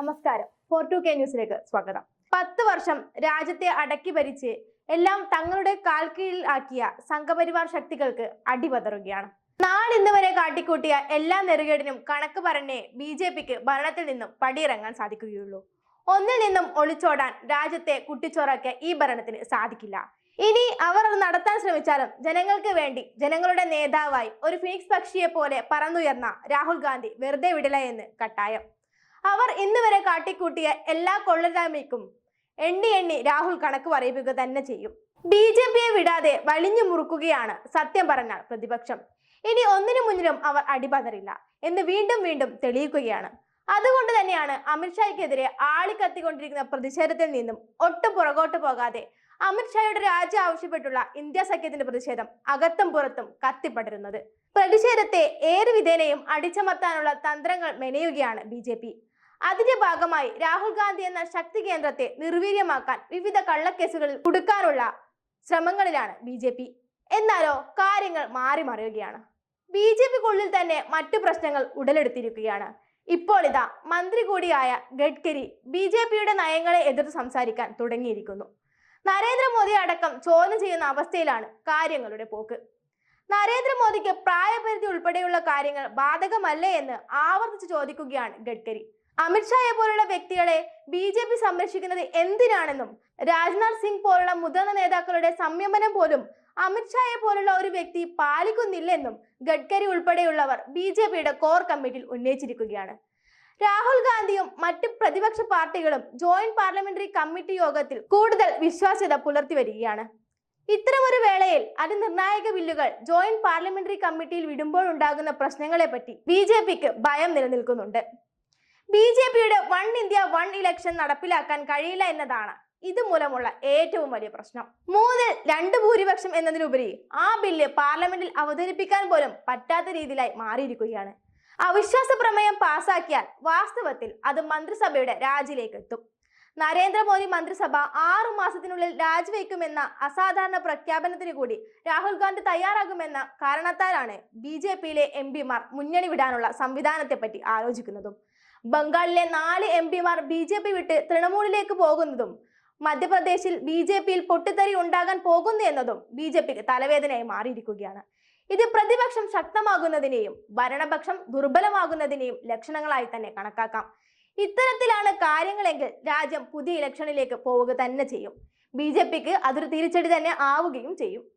നമസ്കാരം. Four to K ന്യൂസിലേക്ക് സ്വാഗതം. പത്ത് വർഷം രാജ്യത്തെ അടക്കി ഭരിച്ച് എല്ലാം തങ്ങളുടെ കാൽക്കീഴിൽ ആക്കിയ സംഘപരിവാർ ശക്തികൾക്ക് അടിപതറുകയാണ്. നാളിന്ന് വരെ കാട്ടിക്കൂട്ടിയ എല്ലാ നെറുകേടിനും കണക്ക് പറഞ്ഞേ ബി ജെ പിക്ക് ഭരണത്തിൽ നിന്നും പടിയിറങ്ങാൻ സാധിക്കുകയുള്ളൂ. ഒന്നിൽ നിന്നും ഒളിച്ചോടാൻ രാജ്യത്തെ കുട്ടിച്ചോറാക്കിയ ഈ ഭരണത്തിന് സാധിക്കില്ല. ഇനി അവർ അത് നടത്താൻ ശ്രമിച്ചാലും ജനങ്ങൾക്ക് വേണ്ടി ജനങ്ങളുടെ നേതാവായി ഒരു ഫിനിക്സ് പക്ഷിയെ പോലെ പറന്നുയർന്ന രാഹുൽ ഗാന്ധി വെറുതെ വിടില്ല എന്ന് കട്ടായം. അവർ ഇന്ന് വരെ കാട്ടിക്കൂട്ടിയ എല്ലാ കൊള്ളരാമയ്ക്കും എണ്ണി എണ്ണി രാഹുൽ കണക്ക് പറയിക്കുക തന്നെ ചെയ്യും. ബി ജെ പിയെ വിടാതെ വലിഞ്ഞു മുറുക്കുകയാണ് സത്യം പറഞ്ഞാൽ പ്രതിപക്ഷം. ഇനി ഒന്നിനു മുന്നിലും അവർ അടിപതറില്ല എന്ന് വീണ്ടും വീണ്ടും തെളിയിക്കുകയാണ്. അതുകൊണ്ട് തന്നെയാണ് അമിത്ഷായ്ക്കെതിരെ ആളിക്കത്തിക്കൊണ്ടിരിക്കുന്ന പ്രതിഷേധത്തിൽ നിന്നും ഒട്ടും പുറകോട്ട് പോകാതെ അമിത്ഷായുടെ രാജി ആവശ്യപ്പെട്ടുള്ള ഇന്ത്യ സഖ്യത്തിന്റെ പ്രതിഷേധം അകത്തും പുറത്തും കത്തിപ്പടരുന്നത്. പ്രതിഷേധത്തെ ഏത് വിധേനയും അടിച്ചമർത്താനുള്ള തന്ത്രങ്ങൾ മെനയുകയാണ് ബി അതിന്റെ ഭാഗമായി രാഹുൽ ഗാന്ധി എന്ന ശക്തി കേന്ദ്രത്തെ നിർവീര്യമാക്കാൻ വിവിധ കള്ളക്കേസുകളിൽ കുടുക്കാനുള്ള ശ്രമങ്ങളിലാണ് ബി ജെ പി. എന്നാലോ കാര്യങ്ങൾ മാറി മറിയുകയാണ്. ബി ജെ പിക്കുള്ളിൽ തന്നെ മറ്റു പ്രശ്നങ്ങൾ ഉടലെടുത്തിരിക്കുകയാണ്. ഇപ്പോൾ ഇതാ മന്ത്രി കൂടിയായ ഗഡ്കരി ബി ജെ പിയുടെ നയങ്ങളെ എതിർത്ത് സംസാരിക്കാൻ തുടങ്ങിയിരിക്കുന്നു. നരേന്ദ്രമോദി അടക്കം ചോദ്യം ചെയ്യുന്ന അവസ്ഥയിലാണ് കാര്യങ്ങളുടെ പോക്ക്. നരേന്ദ്രമോദിക്ക് പ്രായപരിധി ഉൾപ്പെടെയുള്ള കാര്യങ്ങൾ ബാധകമല്ലേ എന്ന് ആവർത്തിച്ച് ചോദിക്കുകയാണ് ഗഡ്കരി. അമിത്ഷായെ പോലുള്ള വ്യക്തികളെ ബി ജെ പി സംരക്ഷിക്കുന്നത് എന്തിനാണെന്നും രാജ്നാഥ് സിംഗ് പോലുള്ള മുതിർന്ന നേതാക്കളുടെ സംയമനം പോലും അമിത്ഷായെ പോലുള്ള ഒരു വ്യക്തി പാലിക്കുന്നില്ലെന്നും ഗഡ്കരി ഉൾപ്പെടെയുള്ളവർ ബി ജെ പിയുടെ കോർ കമ്മിറ്റിയിൽ ഉന്നയിച്ചിരിക്കുകയാണ്. രാഹുൽ ഗാന്ധിയും മറ്റ് പ്രതിപക്ഷ പാർട്ടികളും ജോയിന്റ് പാർലമെന്ററി കമ്മിറ്റി യോഗത്തിൽ കൂടുതൽ വിശ്വാസ്യത പുലർത്തി വരികയാണ് ഇത്തരമൊരു വേളയിൽ അതിനിർണായക ബില്ലുകൾ ജോയിന്റ് പാർലമെന്ററി കമ്മിറ്റിയിൽ വിടുമ്പോൾ ഉണ്ടാകുന്ന പ്രശ്നങ്ങളെപ്പറ്റി ബി ജെ പിക്ക് ഭയം നിലനിൽക്കുന്നുണ്ട്. ബി ജെ പിയുടെ വൺ ഇന്ത്യ വൺ ഇലക്ഷൻ നടപ്പിലാക്കാൻ കഴിയില്ല എന്നതാണ് ഇതുമൂലമുള്ള ഏറ്റവും വലിയ പ്രശ്നം. മൂന്നിൽ രണ്ട് ഭൂരിപക്ഷം എന്നതിനുപരി ആ ബില്ല് പാർലമെന്റിൽ അവതരിപ്പിക്കാൻ പോലും പറ്റാത്ത രീതിയിലായി മാറിയിരിക്കുകയാണ്. അവിശ്വാസ പ്രമേയം പാസാക്കിയാൽ വാസ്തവത്തിൽ അത് മന്ത്രിസഭയുടെ രാജിയിലേക്ക് എത്തും നരേന്ദ്രമോദി മന്ത്രിസഭ ആറു മാസത്തിനുള്ളിൽ രാജിവെക്കുമെന്ന അസാധാരണ പ്രഖ്യാപനത്തിന് കൂടി രാഹുൽ ഗാന്ധി തയ്യാറാകുമെന്ന കാരണത്താലാണ് ബി ജെ പിയിലെ എം പിമാർ മുന്നണി വിടാനുള്ള സംവിധാനത്തെപ്പറ്റി ആലോചിക്കുന്നതും. ബംഗാളിലെ നാല് എം പിമാർ ബി ജെ പി വിട്ട് തൃണമൂലിലേക്ക് പോകുന്നതും മധ്യപ്രദേശിൽ ബി ജെ പിയിൽ പൊട്ടിത്തെറി ഉണ്ടാകാൻ പോകുന്നു എന്നതും ബി ജെ പിക്ക് തലവേദനയായി മാറിയിരിക്കുകയാണ്. ഇത് പ്രതിപക്ഷം ശക്തമാകുന്നതിനെയും ഭരണപക്ഷം ദുർബലമാകുന്നതിനെയും ലക്ഷണങ്ങളായി തന്നെ കണക്കാക്കാം. ഇത്തരത്തിലാണ് കാര്യങ്ങളെങ്കിൽ രാജ്യം പുതിയ ഇലക്ഷനിലേക്ക് പോവുക തന്നെ ചെയ്യും. ബി ജെ പിക്ക് അതൊരു തിരിച്ചടി തന്നെ ആവുകയും ചെയ്യും.